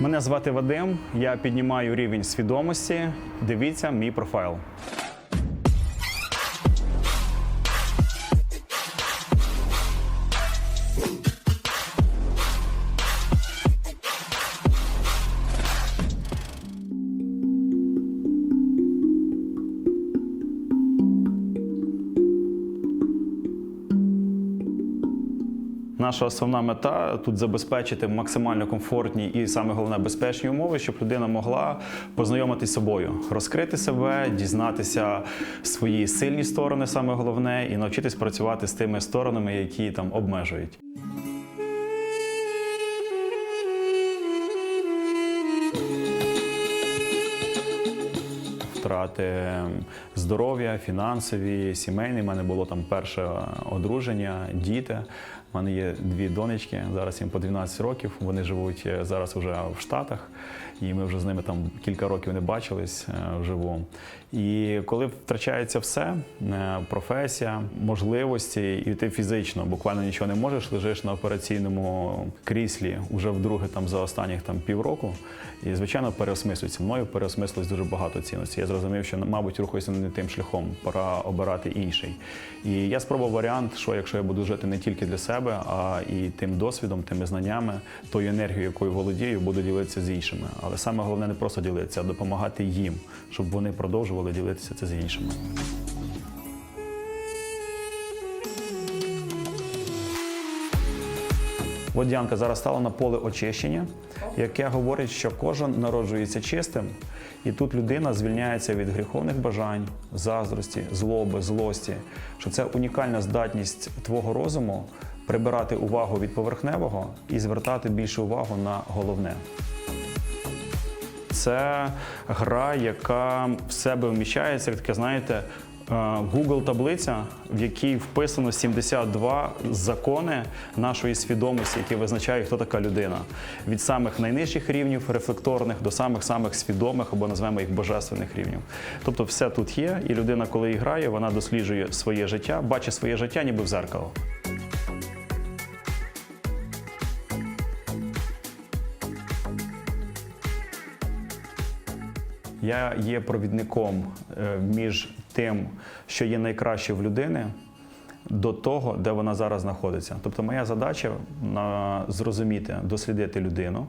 Мене звати Вадим. Я піднімаю рівень свідомості. Дивіться мій профайл. Наша основна мета тут забезпечити максимально комфортні і саме головне безпечні умови, щоб людина могла познайомитися з собою, розкрити себе, дізнатися свої сильні сторони, саме головне, і навчитись працювати з тими сторонами, які там обмежують. Втрати здоров'я, фінансові, сімейні. У мене було там перше одруження, діти. У мене є дві донечки, зараз їм по 12 років. Вони живуть е, зараз вже в Штатах, і ми вже з ними там кілька років не бачились е, вживу. І коли втрачається все, е, професія, можливості, і ти фізично буквально нічого не можеш, лежиш на операційному кріслі уже вдруге там за останніх там півроку. І звичайно переосмислюється. Мною переосмислилось дуже багато цінностей. Я зрозумів, що мабуть рухаюся не тим шляхом, пора обирати інший. І я спробував варіант, що якщо я буду жити не тільки для себе, а і тим досвідом, тими знаннями, тою енергією, якою володію, буду ділитися з іншими. Але саме головне не просто ділитися, а допомагати їм, щоб вони продовжували ділитися це з іншими. Водянка зараз стала на поле очищення, яке говорить, що кожен народжується чистим, і тут людина звільняється від гріховних бажань, заздрості, злоби, злості. Що це унікальна здатність твого розуму прибирати увагу від поверхневого і звертати більше увагу на головне. Це гра, яка в себе вміщається, як таке, знаєте, е, Google таблиця, в якій вписано 72 закони нашої свідомості, які визначають, хто така людина. Від самих найнижчих рівнів рефлекторних до самих самих свідомих або назвемо їх божественних рівнів. Тобто, все тут є, і людина, коли грає, вона досліджує своє життя, бачить своє життя, ніби в зеркало. Я є провідником е, між тим, що є найкраще в людини, до того, де вона зараз знаходиться. Тобто, моя задача зрозуміти, дослідити людину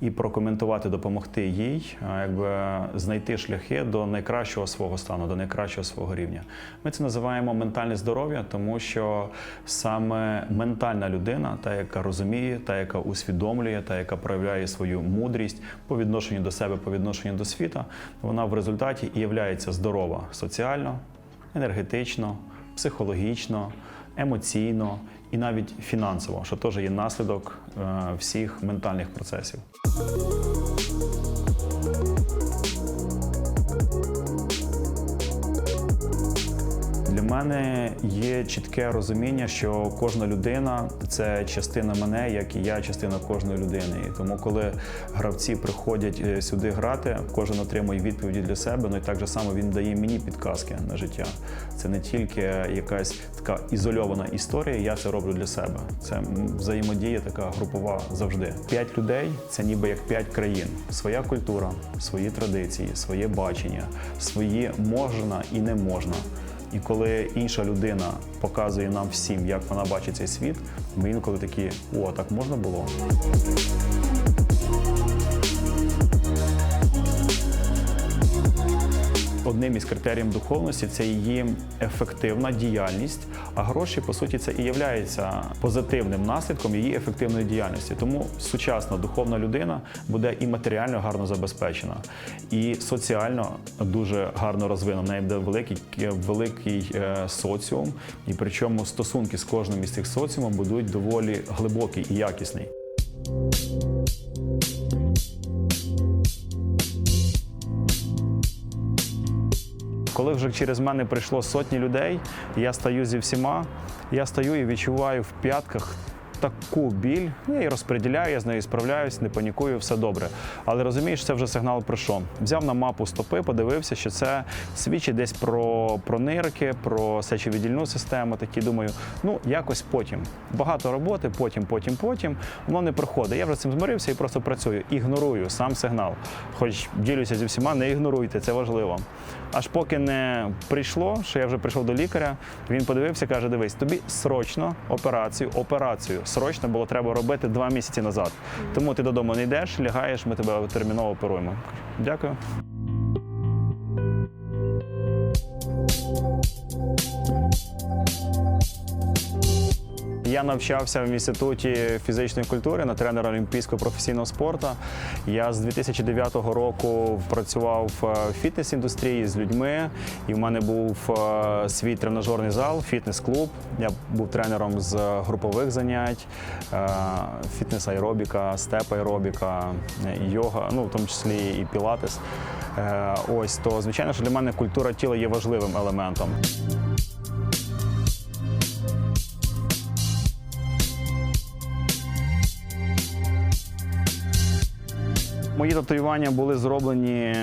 і прокоментувати, допомогти їй, якби знайти шляхи до найкращого свого стану, до найкращого свого рівня. Ми це називаємо ментальне здоров'я, тому що саме ментальна людина, та яка розуміє, та яка усвідомлює, та яка проявляє свою мудрість по відношенню до себе, по відношенню до світа, вона в результаті і являється здорова соціально, енергетично, психологічно, емоційно і навіть фінансово, що теж є наслідок е, всіх ментальних процесів. Мене є чітке розуміння, що кожна людина це частина мене, як і я, частина кожної людини. І тому, коли гравці приходять е, сюди грати, кожен отримує відповіді для себе. Ну і так же само він дає мені підказки на життя. Це не тільки якась така ізольована історія. Я це роблю для себе. Це взаємодія така групова завжди. П'ять людей це ніби як п'ять країн. Своя культура, свої традиції, своє бачення, свої можна і не можна. І коли інша людина показує нам всім, як вона бачить цей світ, ми інколи такі, о, так можна було. Одним із критеріїв духовності це її ефективна діяльність, а гроші, по суті, це і є позитивним наслідком її ефективної діяльності. Тому сучасна духовна людина буде і матеріально гарно забезпечена, і соціально дуже гарно розвинена. В неї буде великий, великий е, соціум, і причому стосунки з кожним із цих соціумів будуть доволі глибокі і якісні. Коли вже через мене прийшло сотні людей, я стою зі всіма, я стою і відчуваю в п'ятках таку біль. Ну, я її розподіляю, я з нею справляюсь, не панікую, все добре. Але розумієш, це вже сигнал що? Взяв на мапу стопи, подивився, що це свідчить десь про, про нирки, про сечовіддільну систему. Такі думаю, ну якось потім. Багато роботи, потім, потім, потім. Воно не проходить. Я вже цим змирився і просто працюю. Ігнорую сам сигнал. Хоч ділюся зі всіма, не ігноруйте, це важливо. Аж поки не прийшло, що я вже прийшов до лікаря, він подивився, каже: дивись, тобі срочно операцію, операцію. Срочно було треба робити два місяці назад. Тому ти додому не йдеш, лягаєш, ми тебе терміново оперуємо. Дякую. Я навчався в інституті фізичної культури на тренера олімпійського професійного спорту. Я з 2009 року працював е, в фітнес-індустрії з людьми, і в мене був е, свій тренажерний зал, фітнес-клуб. Я був тренером з групових занять, е, фітнес-аеробіка, степ-аеробіка, е, йога, ну в тому числі і пілатес. Е, Ось то звичайно, що для мене культура тіла є важливим елементом. Мої татуювання були зроблені.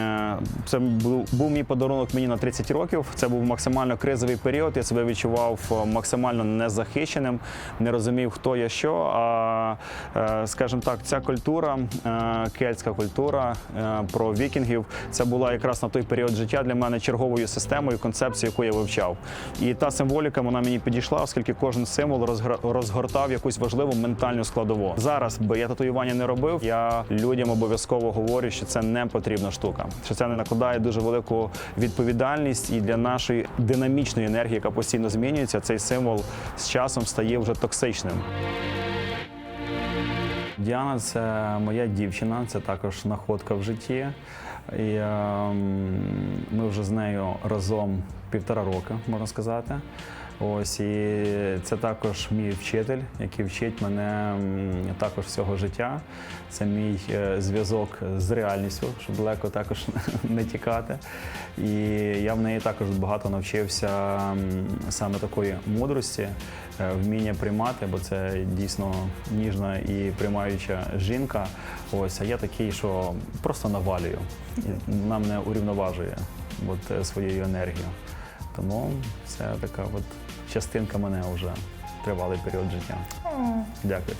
Це був, мій подарунок мені на 30 років. Це був максимально кризовий період. Я себе відчував е, максимально незахищеним, не розумів, хто я що. А е, скажімо так, ця культура, е, кельтська культура е, про вікінгів, це була якраз на той період життя для мене черговою системою, концепцією, яку я вивчав. І та символіка вона мені підійшла, оскільки кожен символ розгортав якусь важливу ментальну складову. Зараз би я татуювання не робив. Я людям обов'язково говорю, що це не потрібна штука, що це не накладає дуже велику відповідальність і для нашої динамічної енергії, яка постійно змінюється, цей символ з часом стає вже токсичним. Діана це моя дівчина, це також находка в житті. І, ем, ми вже з нею разом півтора роки, можна сказати. Ось і це також мій вчитель, який вчить мене також всього життя. Це мій е, зв'язок з реальністю, щоб далеко також не тікати. І я в неї також багато навчився саме такої мудрості, е, вміння приймати, бо це дійсно ніжна і приймаюча жінка. Ось, а я такий, що просто навалюю. І вона мене урівноважує от, е, своєю енергією. Тому це така от частинка мене вже тривалий період життя. Дякую.